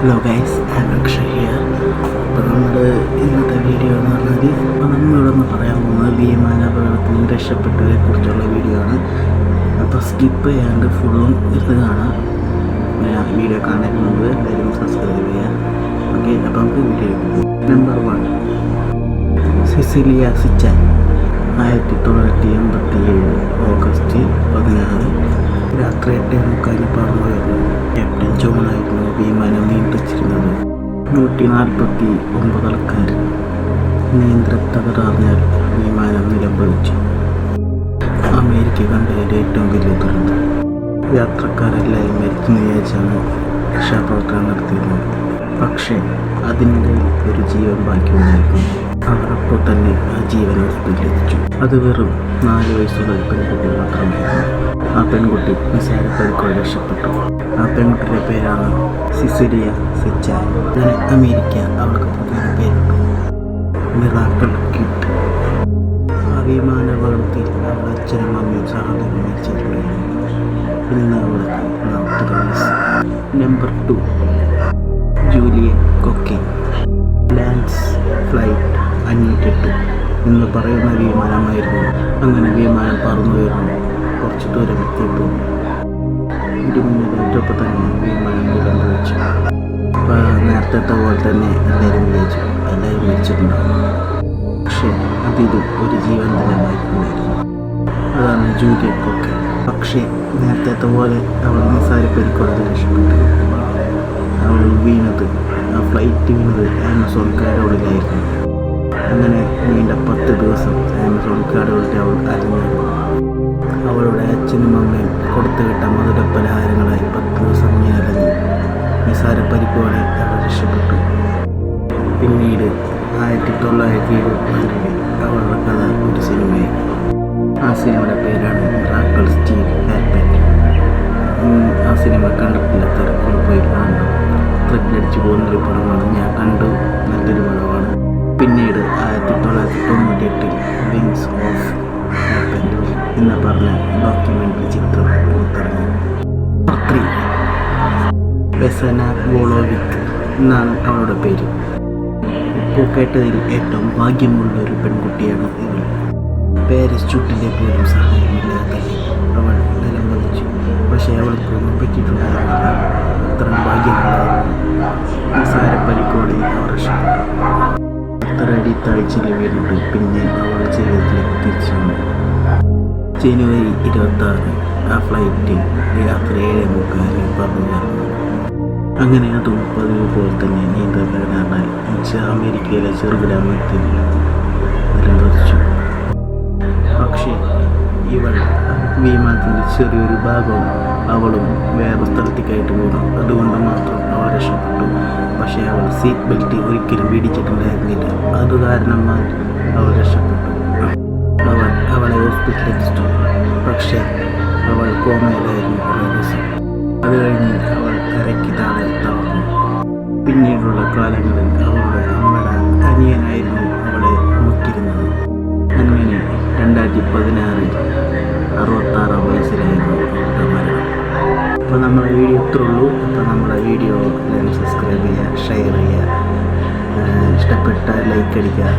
Hello guys ഞാൻ here അപ്പോൾ നമ്മൾ ഇന്നത്തെ വീഡിയോ എന്ന് പറഞ്ഞാൽ അപ്പോൾ നമ്മളിവിടെ നിന്ന് പറയാൻ പോകുന്നത് വിമാനാപകടത്തിൽ നിന്ന് രക്ഷപ്പെട്ടവരെ കുറിച്ചുള്ള വീഡിയോ ആണ്. അപ്പോൾ സ്കിപ്പ് ചെയ്യാണ്ട് ഫുള്ളും ഇരുന്ന് കാണാം ഞാൻ വീഡിയോ കാണാൻ മുമ്പ് എല്ലാവരും സബ്സ്ക്രൈബ് ചെയ്യുക. ഓക്കെ അപ്പോൾ നമുക്ക് video number one Cecelia Cichan. വിമാനം നിയന്ത്രിച്ചിരുന്നത് നൂറ്റി നാൽപ്പത്തി ഒമ്പത് ആൾക്കാർ നിയന്ത്ര തകരാറിനാൽ വിമാനം നിലംപൊളിച്ചു. അമേരിക്ക കണ്ടതിന്റെ ഏറ്റവും വലിയ ദുരന്തം. യാത്രക്കാരെല്ലാവരും മരിച്ചു വിചാരിച്ചാണ് രക്ഷാപ്രവർത്തനം നടത്തിയിരുന്നത്. പക്ഷേ അതിനിടയിൽ ഒരു ജീവൻ ബാക്കിയുണ്ടായിരുന്നു. അവർ അപ്പോൾ തന്നെ ആ ജീവൻ ലഭിച്ചു അത് വെറും നാല് വയസ്സുള്ള പെൺകുട്ടി മാത്രമായിരുന്നു. ആ പെൺകുട്ടി നിസാര പരിക്കുകൾ രക്ഷപ്പെട്ടു. ആ പെൺകുട്ടിയുടെ പേരാണ് സിസിലിയ സിച്ചാൻ അങ്ങനെ അമേരിക്ക അവൾക്ക് പുതിയ പേരിട്ടു മിറാക്കൾ കിട്ട്. ആ വിമാനാപകടത്തിൽ അവളുടെ അച്ഛനും അമ്മയും സഹോദരനും മരിച്ചിട്ടുണ്ടായിരുന്നു ഇന്ന് അവൾക്ക് നാൽപ്പത് വയസ്സ്. നമ്പർ ടു ജൂലിയൻ കൊക്കെ ലാൻഡ്സ് ഫ്ലൈറ്റ് അഞ്ഞൂറ്റെട്ട്. എന്ന് പറയുന്ന വിമാനമായിരുന്നു. അങ്ങനെ വിമാനം പറന്നു വരുന്നു. കുറച്ച് ദൂരം എത്തിയപ്പോൾ. ഇടിമിന്നലേറ്റപ്പോൾ തന്നെ വിമാനം നേരത്തെ പോലെ തന്നെ എല്ലാവരും വിചാരിച്ചു എല്ലാവരും മരിച്ചിട്ടുണ്ടാവും പക്ഷേ അതിലും ഒരു ജീവൻ തന്നെ മാറ്റുന്നതായിരുന്നു അതാണ് ജൂലിയൻ കൊക്കെ പക്ഷേ നേരത്തെ പോലെ അവൾ നിസാര പരിക്കുള്ളത് രക്ഷപ്പെട്ടു. അവൾ വീണത് ആ ഫ്ലൈറ്റ് വീണത് ആമസോൺ കാരോളിലായിരുന്നു അങ്ങനെ നീണ്ട പത്ത് ദിവസം ആമസോൺ കാരോളിൽ അവൾ അറിഞ്ഞു അവളുടെ അച്ഛനും അമ്മയും കൊടുത്തുവിട്ട മധുര പലഹാരങ്ങളായി പത്ത് ദിവസം ഇങ്ങനെ അറിഞ്ഞു നിസാര പരിക്കുവാണ് അവൾ രക്ഷപ്പെട്ടു പിന്നീട് ആയിരത്തി തൊള്ളായിരത്തി എഴുപത്തിനാലിൽ അവരുടെ കഥ ഒരു സിനിമയായി. ആ സിനിമയുടെ പേരാണ് റാക്കൾ സ്റ്റീൽ ഹാപ്പൻ ആ സിനിമ കണ്ടിട്ടില്ലാത്തവർ പോയി കാണണം. ത്രില്ലടിച്ച് പോകുന്നൊരു പടമാണ് ഞാൻ കണ്ടു. നല്ലൊരു പടമാണ്. പിന്നീട് ആയിരത്തി തൊള്ളായിരത്തി തൊണ്ണൂറ്റി എട്ടിൽ വിങ്സ് ഓഫ് ഹാപ്പൻ എന്ന് പറഞ്ഞ ഡോക്യുമെന്ററി ചിത്രം പുറത്തിറങ്ങി. ത്രീ വെസന വോളോവിക് എന്നാണ് അവളുടെ പേര്. ഇപ്പോൾ കേട്ടതിൽ ഏറ്റവും ഭാഗ്യമുള്ള ഒരു പെൺകുട്ടിയാണ് ഇവൾ. പേരസ് ചുട്ടിലെ പോലും സഹായമില്ലാതെ അവൾ നിലം പതിച്ചു പക്ഷേ അവൾക്കൊന്നും പറ്റിയിട്ടുണ്ടായിരുന്നില്ല. അത്രയും ഭാഗ്യമുണ്ടായിരുന്നു നിസാര പരിക്കോടെ അവർ രക്ഷപ്പെട്ടു അത്ര അടി താഴ്ചയിൽ വീണിട്ട് പിന്നെ അവൾ ജീവിതത്തിലേക്ക് തിരിച്ചു വന്നു. ജനുവരി ഇരുപത്തി ആറ് ആ ഫ്ലൈറ്റ് രാത്രി ഏഴ് മുക്കാലിൽ പറഞ്ഞു അങ്ങനെ അതും പതിവ് പോലെ തന്നെ നീന്തൽ അമേരിക്കയിലെ ചെറുഗ്രാമത്തിൽ നിലംപതിച്ചു പക്ഷേ ഇവൾ വിമാനത്തിന്റെ ചെറിയൊരു ഭാഗവും അവളും വേറെ സ്ഥലത്തേക്കായിട്ട് പോകണം അതുകൊണ്ട് മാത്രം അവൾ രക്ഷപ്പെട്ടു. പക്ഷേ അവൾ സീറ്റ് ബെൽറ്റ് ഒരിക്കലും പിടിച്ചിട്ടുണ്ടായിരുന്നില്ല. അത് കാരണം അവൾ രക്ഷപ്പെട്ടു. അവൾ അവളെ ഹോസ്പിറ്റലിൽ പക്ഷേ അവൾ കോമയിലായിരുന്നു അത് കഴിഞ്ഞ് പിന്നീടുള്ള കാലങ്ങളിൽ അവളുടെ അമ്മയുടെ അനിയനായിരുന്നു അവളെ നോക്കിയിരുന്നത് അങ്ങനെ രണ്ടായിരത്തി പതിനാറിൽ അറുപത്താറാം വയസ്സിലായിരുന്നു അവളുടെ മരണം. അപ്പോൾ നമ്മുടെ വീഡിയോ ഇത്ര ഉള്ളൂ. അപ്പോൾ നമ്മുടെ വീഡിയോ സബ്സ്ക്രൈബ് ചെയ്യുക ഷെയർ ചെയ്യുക. ഇഷ്ടപ്പെട്ട ലൈക്ക് അടിക്കുക.